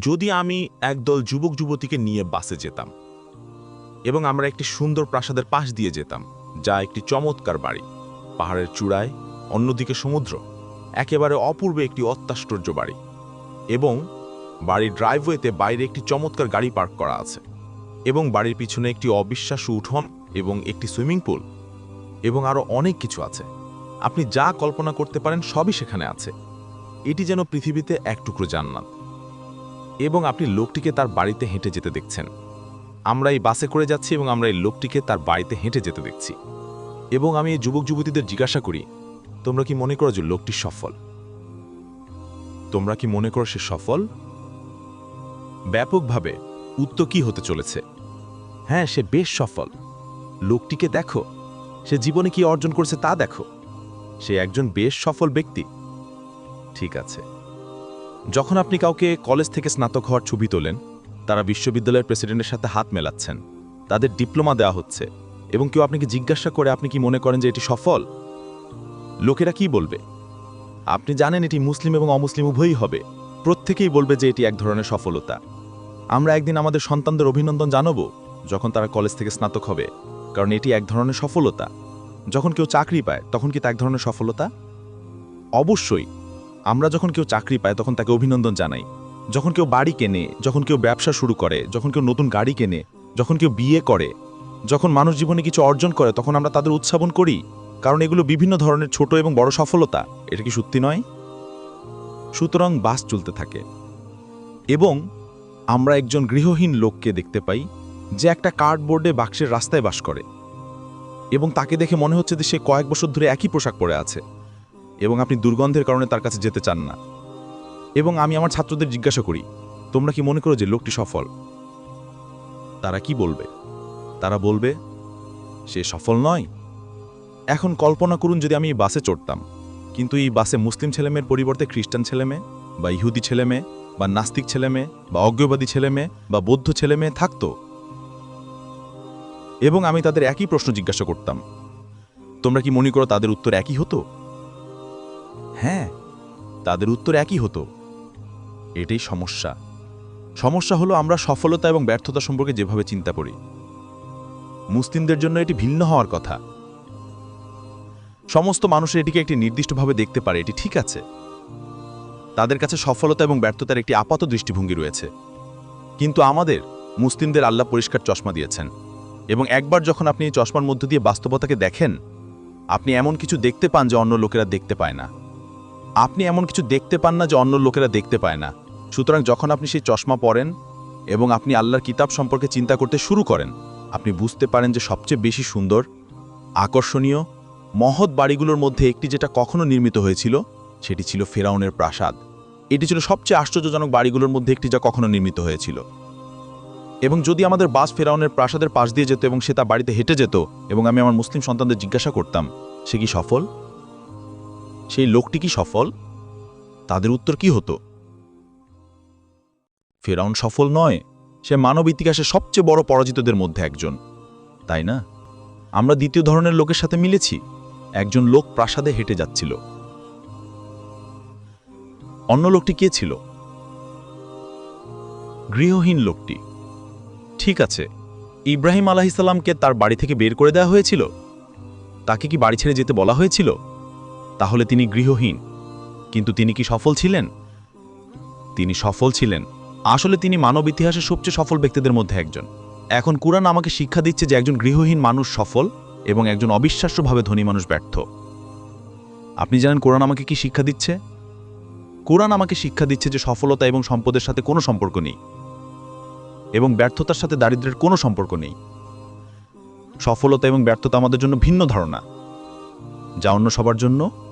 যদি আমি একদল যুবক যুবতীকে নিয়ে বাসে যেতাম এবং আমরা একটি সুন্দর প্রাসাদের পাশ দিয়ে যেতাম, যা একটি চমৎকার বাড়ি। পাহাড়ের চূড়ায়, অন্যদিকে সমুদ্র, একেবারে অপূর্বে একটি অত্যাশ্চর্য বাড়ি এবং বাড়ির ড্রাইভওয়েতে বাইরে একটি চমৎকার গাড়ি পার্ক করা আছে এবং বাড়ির পিছনে একটি অবিশ্বাস্য উঠোন এবং একটি সুইমিং পুল এবং আরও অনেক কিছু আছে। আপনি যা কল্পনা করতে পারেন সবই সেখানে আছে। এটি যেন পৃথিবীতে এক টুকরো জান্নাত। এবং আপনি লোকটিকে তার বাড়িতে হেঁটে যেতে দেখছেন। আমরা এই বাসে করে যাচ্ছি এবং আমরা এই লোকটিকে তার বাড়িতে হেঁটে যেতে দেখছি। এবং আমি এই যুবক যুবতীদের জিজ্ঞাসা করি, তোমরা কি মনে করো যে লোকটি সফল? তোমরা কি মনে করো সে সফল? ব্যাপকভাবে। উত্তর কি হতে চলেছে? হ্যাঁ সে বেশ সফল। লোকটিকে দেখো। সে জীবনে কি অর্জন করেছে তা দেখো। সে একজন বেশ সফল ব্যক্তি। ঠিক আছে। যখন আপনি কাউকে কলেজ থেকে স্নাতক হওয়ার ছবি তোলেন, তারা বিশ্ববিদ্যালয়ের প্রেসিডেন্টের সাথে হাত মেলাচ্ছেন। তাদের ডিপ্লোমা দেওয়া হচ্ছে এবং কেউ আপনাকে জিজ্ঞাসা করে আপনি কি মনে করেন যে এটি সফল? লোকেরা কি বলবে? আপনি জানেন এটি মুসলিম এবং অমুসলিম উভয়ই হবে। প্রত্যেকেই বলবে যে এটি এক ধরনের সফলতা। আমরা একদিন আমাদের সন্তানদের অভিনন্দন জানাব যখন তারা কলেজ থেকে স্নাতক হবে, কারণ এটি এক ধরনের সফলতা। যখন কেউ চাকরি পায়, তখন কি তা এক ধরনের সফলতা? অবশ্যই। আমরা যখন কেউ চাকরি পায় তখন তাকে অভিনন্দন জানাই। যখন কেউ বাড়ি কেনে, যখন কেউ ব্যবসা শুরু করে, যখন কেউ নতুন গাড়ি কেনে, যখন কেউ বিয়ে করে, যখন মানুষ জীবনে কিছু অর্জন করে, তখন আমরা তাদের উৎসাবন করি। কারণ এগুলো বিভিন্ন ধরনের ছোট এবং বড় সফলতা। এটা কি সত্যি নয়? সুতরাং বাস চলতে থাকে। এবং আমরা একজন গৃহহীন লোককে দেখতে পাই, যে একটা কার্ডবোর্ডে বাক্সের রাস্তায় বাস করে। এবং তাকে দেখে মনে হচ্ছে যে সে কয়েক বছর ধরে একই পোশাক পরে আছে। এবং আপনি দুর্গন্ধের কারণে তার কাছে যেতে চান না। এবং আমি আমার ছাত্রদের জিজ্ঞাসা করি, তোমরা কি মনে করো যে লোকটি সফল? তারা কি বলবে? তারা বলবে, সে সফল নয়। এখন কল্পনা করুন যদি আমি এই বাসে চড়তাম, কিন্তু এই বাসে মুসলিম ছেলেমেয়ের পরিবর্তে খ্রিস্টান ছেলেমেয়ে, বা ইহুদি ছেলেমেয়ে, বা নাস্তিক ছেলেমেয়ে, বা অজ্ঞবাদী ছেলেমেয়ে, বা বৌদ্ধ ছেলেমেয়ে থাকতো। এবং আমি তাদের একই প্রশ্ন জিজ্ঞাসা করতাম, তোমরা কি মনে করো তাদের উত্তর একই হতো? হ্যাঁ তাদের উত্তর একই হতো। এটাই সমস্যা। সমস্যা হলো আমরা সফলতা এবং ব্যর্থতা সম্পর্কে যেভাবে চিন্তা করি। মুসলিমদের জন্য এটি ভিন্ন হওয়ার কথা। সমস্ত মানুষের এটিকে একটি নির্দিষ্টভাবে দেখতে পারে, এটি ঠিক আছে। তাদের কাছে সফলতা এবং ব্যর্থতার একটি আপাত দৃষ্টিভঙ্গি রয়েছে। কিন্তু আমাদের, মুসলিমদের আল্লাহ পরিষ্কার চশমা দিয়েছেন। এবং একবার যখন আপনি এই চশমার মধ্য দিয়ে বাস্তবতাকে দেখেন, আপনি এমন কিছু দেখতে পান যে অন্য লোকেরা দেখতে পায় না। আপনি এমন কিছু দেখতে পান না যে অন্য লোকেরা দেখতে পায় না। সুতরাং যখন আপনি সেই চশমা পরেন এবং আপনি আল্লাহর কিতাব সম্পর্কে চিন্তা করতে শুরু করেন, আপনি বুঝতে পারেন যে সবচেয়ে বেশি সুন্দর, আকর্ষণীয়, মহৎ বাড়িগুলোর মধ্যে একটি যেটা কখনো নির্মিত হয়েছিল, সেটি ছিল ফেরাউনের প্রাসাদ। এটি ছিল সবচেয়ে আশ্চর্যজনক বাড়িগুলোর মধ্যে একটি যা কখনো নির্মিত হয়েছিল। এবং যদি আমাদের বাস ফেরাউনের প্রাসাদের পাশ দিয়ে যেত এবং সে তার বাড়িতে হেঁটে যেত এবং আমি আমার মুসলিম সন্তানদের জিজ্ঞাসা করতাম, সে কি সফল? সেই লোকটি কি সফল? তাদের উত্তর কি হতো? ফেরাউন সফল নয়, সে মানব ইতিহাসে সবচেয়ে বড় পরাজিতদের মধ্যে একজন। তাই না? আমরা দ্বিতীয় ধরনের লোকের সাথে মিলেছি। একজন লোক প্রাসাদে হেঁটে যাচ্ছিল। অন্য লোকটি কে ছিল? গৃহহীন লোকটি। ঠিক আছে, ইব্রাহিম আলাহিসাল্লামকে তার বাড়ি থেকে বের করে দেওয়া হয়েছিল? তাকে কি বাড়ি ছেড়ে যেতে বলা হয়েছিল? তাহলে তিনি গৃহহীন। কিন্তু তিনি কি সফল ছিলেন? তিনি সফল ছিলেন। আসলে তিনি মানব ইতিহাসের সবচেয়ে সফল ব্যক্তিদের মধ্যে একজন। এখন কুরআন আমাকে শিক্ষা দিচ্ছে যে একজন গৃহহীন মানুষ সফল এবং একজন অবিশ্বাস্যভাবে ধনী মানুষ ব্যর্থ। আপনি জানেন কোরআন আমাকে কি শিক্ষা দিচ্ছে? কোরআন আমাকে শিক্ষা দিচ্ছে যে সফলতা এবং সম্পদের সাথে কোনো সম্পর্ক নেই এবং ব্যর্থতার সাথে দারিদ্র্যের কোনো সম্পর্ক নেই। সফলতা এবং ব্যর্থতা আমাদের জন্য ভিন্ন ধারণা। যা অন্য সবার জন্য